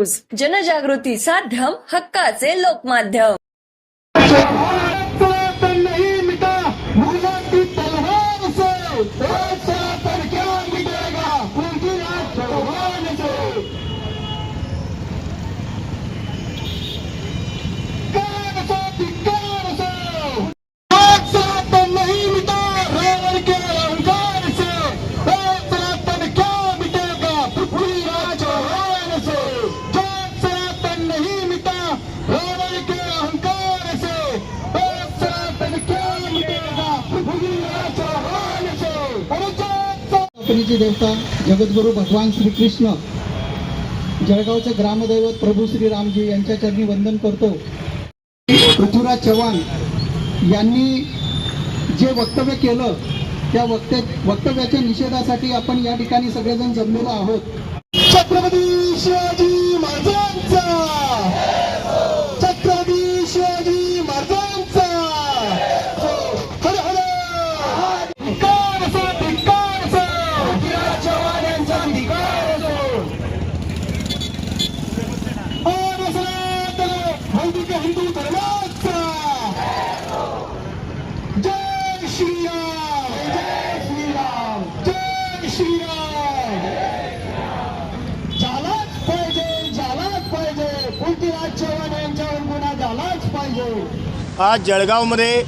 News जनजागृती साध्यम हक्काचे लोकमाध्यम. कंपनीचे देवता जगद्गुरू भगवान श्रीकृष्ण जळगावचे ग्रामदैवत प्रभू श्रीरामजी यांच्या चरणी वंदन करतो. पृथ्वीराज चव्हाण यांनी जे वक्तव्य केलं त्या वक्त वक्तव्याच्या निषेधासाठी आपण या ठिकाणी सगळेजण जमलेलो आहोत. छत्रपती शिवाजी! हिंदू धर्माचा जय श्रीराम जय श्रीराम जय श्रीराम झालाच पाहिजे झालाच पाहिजे पृथ्वीराज चव्हाण यांच्यावर गुन्हा झालाच पाहिजे आज जळगावमध्ये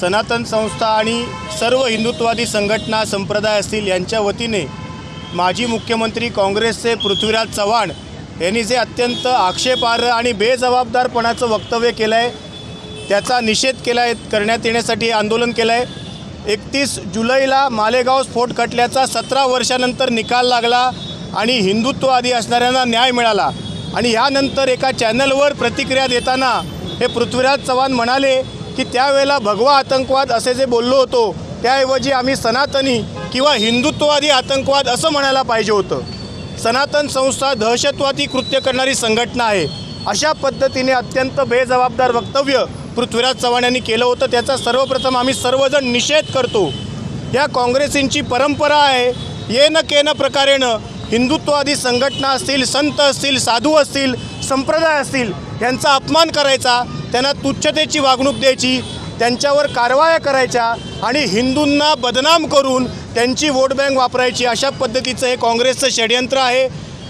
सनातन संस्था आणि सर्व हिंदुत्ववादी संघटना संप्रदाय असतील यांच्या वतीने माजी मुख्यमंत्री काँग्रेसचे पृथ्वीराज चव्हाण यांनी जे अत्यंत आक्षेपार्ह आणि बेजबाबदारपणाचं वक्तव्य केलं आहे त्याचा निषेध केला आहे करण्यात येण्यासाठी आंदोलन केलं आहे एकतीस जुलैला मालेगाव स्फोट खटल्याचा सतरा वर्षानंतर निकाल लागला आणि हिंदुत्ववादी असणाऱ्यांना न्याय मिळाला. आणि ह्यानंतर एका चॅनलवर प्रतिक्रिया देताना हे पृथ्वीराज चव्हाण म्हणाले की त्यावेळेला भगवा आतंकवाद असे जे बोललो होतो त्याऐवजी आम्ही सनातनी किंवा हिंदुत्ववादी आतंकवाद असं म्हणायला पाहिजे होतं. सनातन संस्था दहशतवादी कृत्य करणारी संघटना आहे. अशा पद्धतीने अत्यंत बेजबाबदार वक्तव्य पृथ्वीराज चव्हाण यांनी केलं होतं. त्याचा सर्वप्रथम आम्ही सर्वजण निषेध करतो. या काँग्रेसींची परंपरा आहे. येन केन प्रकारेनं हिंदुत्ववादी संघटना असतील संत असतील साधू असतील संप्रदाय असतील यांचा अपमान करायचा त्यांना तुच्छतेची वागणूक द्यायची त्यांच्यावर कारवाया करायच्या आणि हिंदूंना बदनाम करून त्यांची वोट बँक वापरायची अशा पद्धतीचं हे काँग्रेसचं षडयंत्र आहे.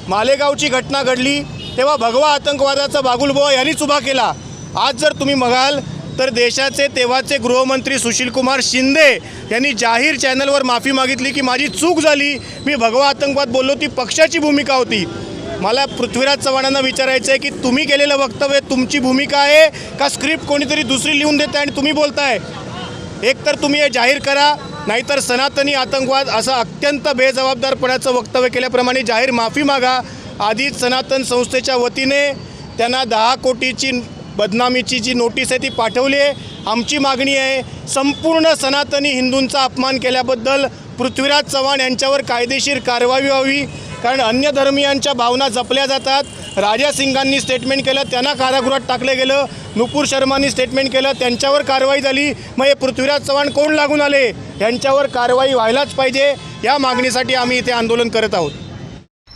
मालेगावची घटना घडली तेव्हा भगवा आतंकवादाचा बागुलबुवा यांनीच उभा केला. आज जर तुम्ही बघाल तर देशाचे तेव्हाचे गृहमंत्री सुशीलकुमार शिंदे यांनी जाहीर चॅनलवर माफी मागितली की माझी चूक झाली. मी भगवा आतंकवाद बोललो ती पक्षाची भूमिका होती. मला पृथ्वीराज चव्हाणांना विचारायचं आहे की तुम्ही केलेलं वक्तव्य तुमची भूमिका आहे का स्क्रिप्ट कोणीतरी दुसरी लिहून देत आहे आणि तुम्ही बोलताय? एक तर तुम्ही हे जाहीर करा नाहीतर सनातनी आतंकवाद असं अत्यंत बेजबाबदारपणाचं वक्तव्य केल्याप्रमाणे जाहीर माफी मागा. आधीच सनातन संस्थेच्या वतीने त्यांना दहा कोटीची बदनामीची जी नोटीस आहे ती पाठवली आहे. आमची मागणी आहे संपूर्ण सनातनी हिंदूंचा अपमान केल्याबद्दल पृथ्वीराज चव्हाण यांच्यावर कायदेशीर कारवाई व्हावी. कारण अन्य धर्मियांच्या भावना जपल्या जातात. राजा सिंगांनी स्टेटमेंट केलं त्यांना कारागृहात टाकलं गेलं. नुपूर शर्मांनी स्टेटमेंट केलं त्यांच्यावर कारवाई झाली. मग हे पृथ्वीराज चव्हाण कोण लागून आले? यांच्यावर कारवाई व्हायलाच पाहिजे. या मागणीसाठी आम्ही इथे आंदोलन करत आहोत.